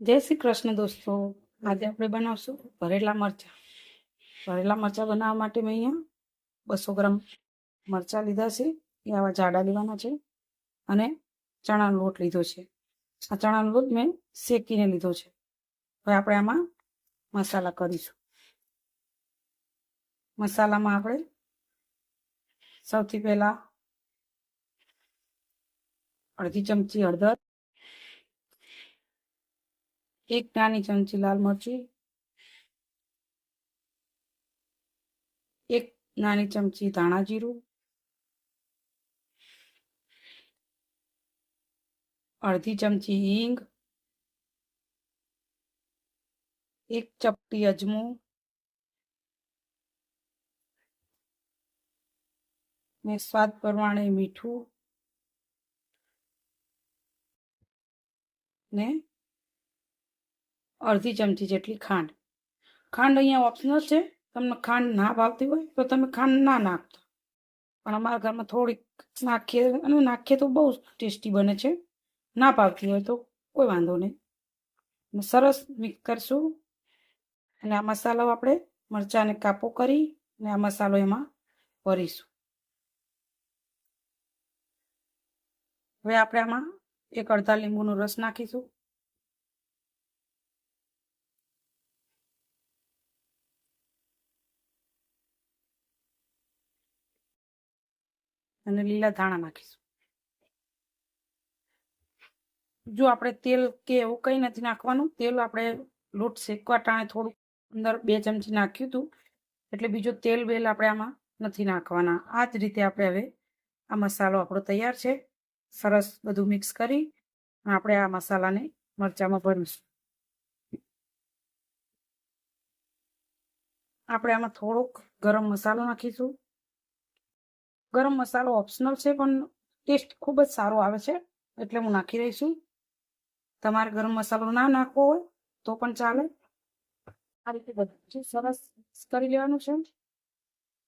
જય શ્રી કૃષ્ણ દોસ્તો. આજે આપણે બનાવશું ભરેલા મરચાં. ભરેલા મરચાં બનાવવા માટે મેં અહીંયા બસો ગ્રામ મરચાં લીધા છે. એ આવા જાડા લેવાના છે અને ચણાનો લોટ લીધો છે. આ ચણાનો લોટ મેં શેકીને લીધો છે. હવે આપણે આમાં મસાલા કરીશું. મસાલામાં આપણે સૌથી પહેલા અડધી ચમચી હળદર એક નાની ચમચી લાલ મરચી, એક નાની ચમચી ધાણા જીરું, અડધી ચમચી હિંગ, એક ચપટી અજમો, ને સ્વાદ પ્રમાણે મીઠું, ને અડધી ચમચી જેટલી ખાંડ. ખાંડ અહીંયા ઓપ્શનલ છે. તમને ખાંડ ના ભાવતી હોય તો તમે ખાંડ ના નાખતા. પણ અમારા ઘરમાં થોડીક નાખીએ, અને નાખીએ તો બહુ ટેસ્ટી બને છે. ના ભાવતી હોય તો કોઈ વાંધો નહીં. સરસ મિક્સ કરશું. અને આ મસાલો આપણે મરચાંને કાપો કરી અને આ મસાલો એમાં ભરીશું હવે આપણે આમાં એક અડધા લીંબુનો રસ નાખીશું. અને લીલા ધાણા નાખીશું. જો આપણે તેલ કે એવું કંઈ નથી નાખવાનું, તેલ આપણે લોટ શેકવા ટાણે થોડુંક અંદર બે ચમચી નાખ્યું હતું. એટલે બીજો તેલ બેલ આપણે આમાં નથી નાખવાના. આ જ રીતે આપણે હવે આ મસાલો આપણો તૈયાર છે. સરસ બધું મિક્સ કરી આપણે આ મસાલાને મરચામાં ભરીશું. આપણે આમાં થોડોક ગરમ મસાલો નાખીશું. ગરમ મસાલો ઓપ્શનલ છે, પણ ટેસ્ટ ખૂબ જ સારો આવે છે, એટલે હું નાખી રહી છું. તમારે ગરમ મસાલો ના નાખવો હોય, તો પણ ચાલે. આ રીતે બધું સરસ કરી લેવાનું છે.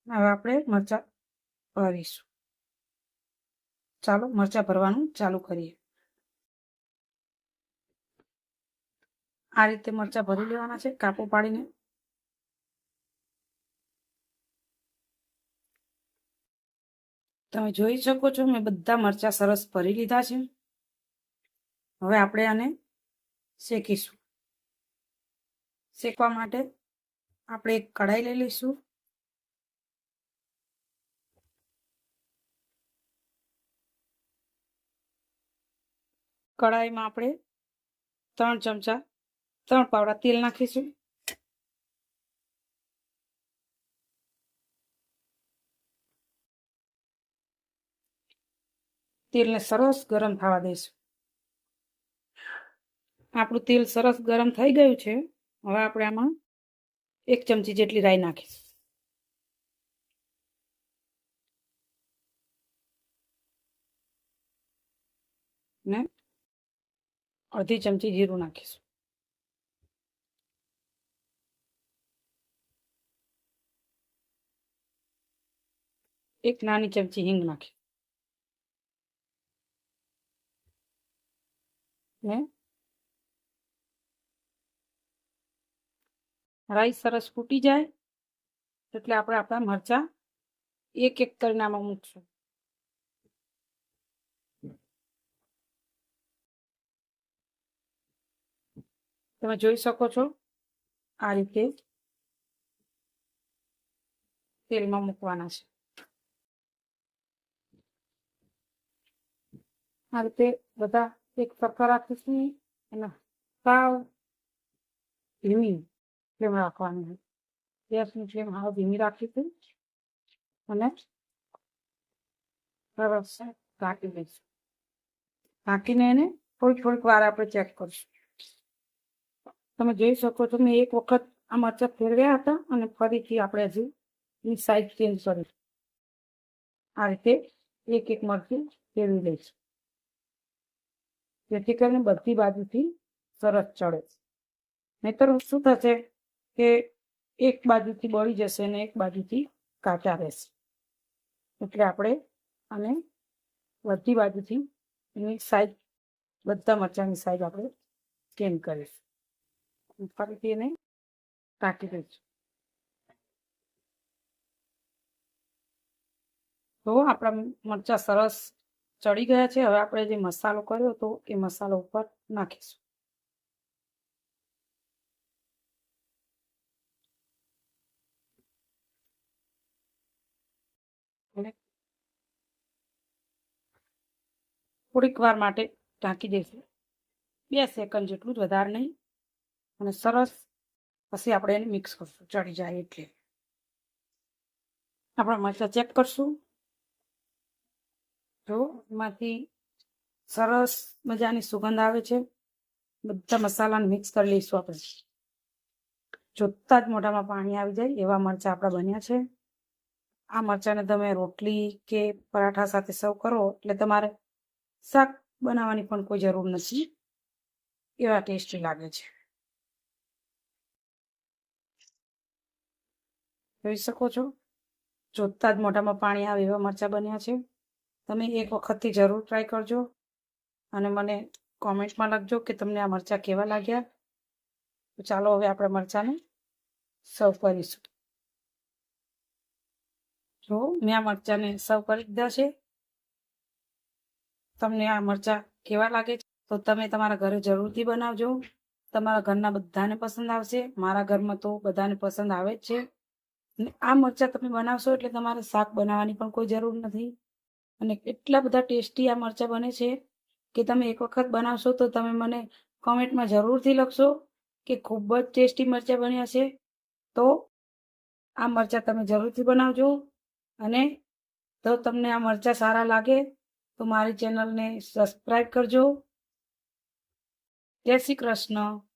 હવે આપણે મરચાં ભરીશું. ચાલો, મરચાં ભરવાનું ચાલુ કરીએ. આ રીતે મરચાં ભરી લેવાના છે, કાપો પાડીને. તમે જોઈ શકો છો, મેં બધા મરચાં સરસ ભરી લીધા છે. હવે આપણે આને શેકીશું. શેકવા માટે આપણે એક કઢાઈ લઈ લઈશું. કઢાઈમાં આપણે ત્રણ ચમચા, ત્રણ પાવડા તેલ નાખીશું. તેલને સરસ ગરમ થવા દઈશું. આપણું તેલ સરસ ગરમ થઈ ગયું છે. હવે આપણે આમાં એક ચમચી જેટલી રાઈ નાખીશું. ને અડધી ચમચી જીરું નાખીશું. એક નાની ચમચી હિંગ નાખી. ને રાઈ સરસ ફૂટી જાય એટલે આપણે આપણા મરચા એક એક કરીને આમાં મૂકશું. તમે જોઈ શકો છો આ રીતે તેલમાં મૂકવાના છે. આ રીતે બધા એક સરખા રાખીશું અને સાવ ધીમી ફ્લેમ રાખવાની ગેસની ફ્લેમ હાવ ધીમી રાખીશું અને સરસ ઢાંકી દઈશું ઢાંકીને એને થોડીક થોડીક વાર આપણે ચેક કરીશું તમે જોઈ શકો છો મેં એક વખત આ મરચાં ફેરવ્યા હતા અને ફરીથી આપણે હજી એની સાઈઝ ચેન્જ કરીશું આ રીતે એક એક મરચી ફેરવી લઈશું જેથી કરીને બધી બાજુથી સરસ ચડે નહીતર શું થશે કે એક બાજુથી બળી જશે અને એક બાજુથી કાચા રહેશે. એટલે આપણે આને બધી બાજુથી એની સાઈઝ બધા મરચાંની સાઈઝ આપણે સ્ટીમ કરીશ. ફરીથી એને ટાંકી દઈશું તો આપણા મરચાં સરસ ચડી ગયા છે. હવે આપણે જે મસાલો કર્યો હતો એ મસાલો ઉપર નાખીશું. થોડીક વાર માટે ઢાંકી દઈશું. બે સેકન્ડ જેટલું જ વધારે નહીં. અને સરસ પછી આપણે એને મિક્સ કરશું. ચડી જાય એટલે. આપણે મરચાં ચેક કરશું. જો, એમાંથી સરસ મજાની સુગંધ આવે છે. બધા મસાલાને મિક્સ કરી લઈશું આપણે. જોતા જ મોઢામાં પાણી આવી જાય એવા મરચાં આપણા બન્યા છે. આ મરચાંને તમે રોટલી કે પરાઠા સાથે સર્વ કરો એટલે તમારે શાક બનાવવાની પણ કોઈ જરૂર નથી. એવા ટેસ્ટી લાગે છે. જોઈ શકો છો? જોતા જ મોઢામાં પાણી આવે એવા મરચાં બન્યા છે. તમે એક વખતથી જરૂર ટ્રાય કરજો અને મને કોમેન્ટમાં લખજો કે તમને આ મરચાં કેવા લાગ્યા. તો ચાલો હવે આપણે મરચાંને સર્વ કરીશું. જો, મેં આ મરચાંને સર્વ કરી દીધા છે. તમને આ મરચાં કેવા લાગે છે? તો તમે તમારા ઘરે જરૂરથી બનાવજો. તમારા ઘરના બધાને પસંદ આવશે. મારા ઘરમાં તો બધાને પસંદ આવે જ છે. આ મરચાં તમે બનાવશો એટલે તમારે શાક બનાવવાની પણ કોઈ જરૂર નથી. અને એટલા બધા ટેસ્ટી આ મરચાં બને છે કે તમે એક વખત બનાવશો તો તમે મને કોમેન્ટમાં જરૂરથી લખશો કે ખૂબ જ ટેસ્ટી મરચાં બન્યા છે. તો આ મરચાં તમે જરૂરથી બનાવજો અને જો તમને આ મરચાં સારા લાગે તો મારી ચેનલને સબસ્ક્રાઈબ કરજો. જય શ્રી કૃષ્ણ.